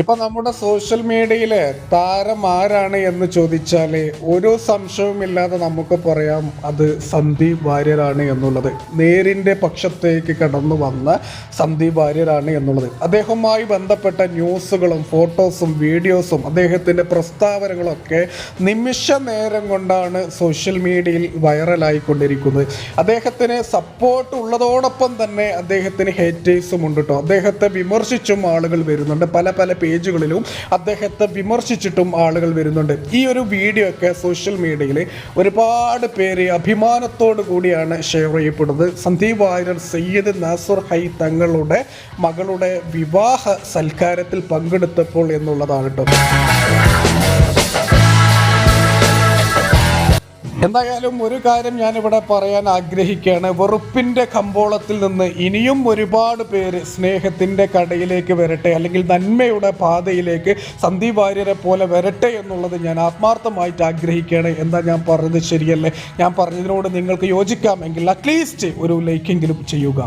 ഇപ്പൊ നമ്മുടെ സോഷ്യൽ മീഡിയയിൽ താരം ആരാണ് എന്ന് ചോദിച്ചാൽ ഒരു സംശയവുമില്ലാതെ നമുക്ക് പറയാം അത് സന്ദീപ് വാര്യരാണ് എന്നുള്ളത്. നേരിന്റെ പക്ഷത്തേക്ക് കടന്നു വന്ന സന്ദീപ് വാര്യരാണ് എന്നുള്ളത്. അദ്ദേഹവുമായി ബന്ധപ്പെട്ട ന്യൂസുകളും ഫോട്ടോസും വീഡിയോസും അദ്ദേഹത്തിന്റെ പ്രസ്താവനകളൊക്കെ നിമിഷ നേരം കൊണ്ടാണ് സോഷ്യൽ മീഡിയയിൽ വൈറലായിക്കൊണ്ടിരിക്കുന്നത്. അദ്ദേഹത്തിന് സപ്പോർട്ട് ഉള്ളതോടൊപ്പം തന്നെ അദ്ദേഹത്തിന് ഹേറ്റേഴ്സും ഉണ്ട് കേട്ടോ അദ്ദേഹത്തെ വിമർശിച്ചും ആളുകൾ വരുന്നുണ്ട്. പല പല പേജുകളിലും അദ്ദേഹത്തെ വിമർശിച്ചിട്ടും ആളുകൾ വരുന്നുണ്ട്. ഈ ഒരു വീഡിയോ ഒക്കെ സോഷ്യൽ മീഡിയയിൽ ഒരുപാട് പേര് അഭിമാനത്തോടു കൂടിയാണ് ഷെയർ ചെയ്യപ്പെടുന്നത്. സന്ദീപ് വാര്യർ സയ്യിദ് നാസുർ ഹൈ തങ്ങളുടെ മകളുടെ വിവാഹ സൽക്കാരത്തിൽ പങ്കെടുത്തപ്പോൾ എന്നുള്ളതാണ് കേട്ടോ എന്തായാലും ഒരു കാര്യം ഞാനിവിടെ പറയാൻ ആഗ്രഹിക്കുകയാണ്. വെറുപ്പിന്റെ കമ്പോളത്തിൽ നിന്ന് ഇനിയും ഒരുപാട് പേര് സ്നേഹത്തിന്റെ കടയിലേക്ക് വരട്ടെ അല്ലെങ്കിൽ നന്മയുടെ പാതയിലേക്ക് സന്ദീപ് വാര്യരെ പോലെ വരട്ടെ എന്നുള്ളത് ഞാൻ ആത്മാർത്ഥമായിട്ട് ആഗ്രഹിക്കുകയാണ്. എന്താ ഞാൻ പറഞ്ഞത് ശരിയല്ലേ? ഞാൻ പറഞ്ഞതിനോട് നിങ്ങൾക്ക് യോജിക്കാമെങ്കിൽ അറ്റ്ലീസ്റ്റ് ഒരു ലൈക്കെങ്കിലും ചെയ്യുക.